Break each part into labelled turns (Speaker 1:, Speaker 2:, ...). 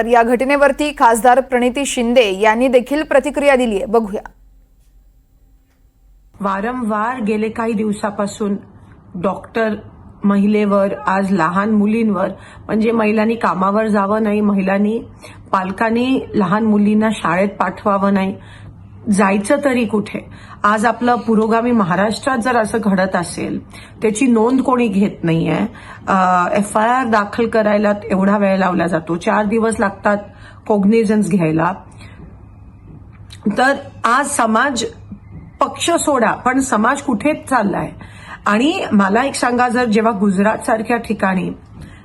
Speaker 1: तर या घटनेवरती खासदार प्रणिती शिंदे यांनी देखील प्रतिक्रिया दिली आहे. बघूया.
Speaker 2: वारंवार गेले काही दिवसापासून डॉक्टर महिलेवर आज लहान मुलींवर म्हणजे महिलांनी कामावर जावं नाही महिलांनी पालकांनी लहान मुलींना शाळेत पाठवावं नाही जायचं तरी कुठे? आज आपलं पुरोगामी महाराष्ट्रात जर असं घडत असेल त्याची नोंद कोणी घेत नाहीये एफ आय आर दाखल करायला एवढा वेळ लावला जातो चार दिवस लागतात कोग्निझन्स घ्यायला. तर आज समाज पक्ष सोडा पण समाज कुठेच चाललाय? आणि मला एक सांगा जर जेव्हा गुजरात सारख्या ठिकाणी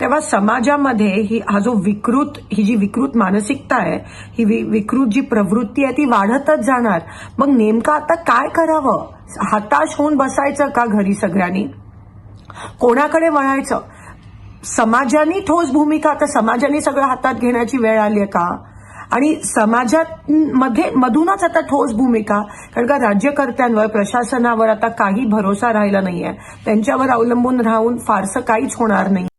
Speaker 2: तेव्हा समाजामध्ये ही हा जो विकृत ही जी विकृत मानसिकता आहे ही वि- विकृत जी प्रवृत्ती आहे ती वाढतच जाणार. मग नेमकं आता काय करावं? हताश होऊन बसायचं का घरी सगळ्यांनी? कोणाकडे वळायचं? समाजाने ठोस भूमिका आता समाजाने सगळं हातात घेण्याची वेळ आली आहे का? आणि समाजात मध्ये मधूनच आता ठोस भूमिका कारण का राज्यकर्त्यांवर प्रशासनावर आता काही भरोसा राहिला नाहीये. त्यांच्यावर अवलंबून राहून फारसं काहीच होणार नाही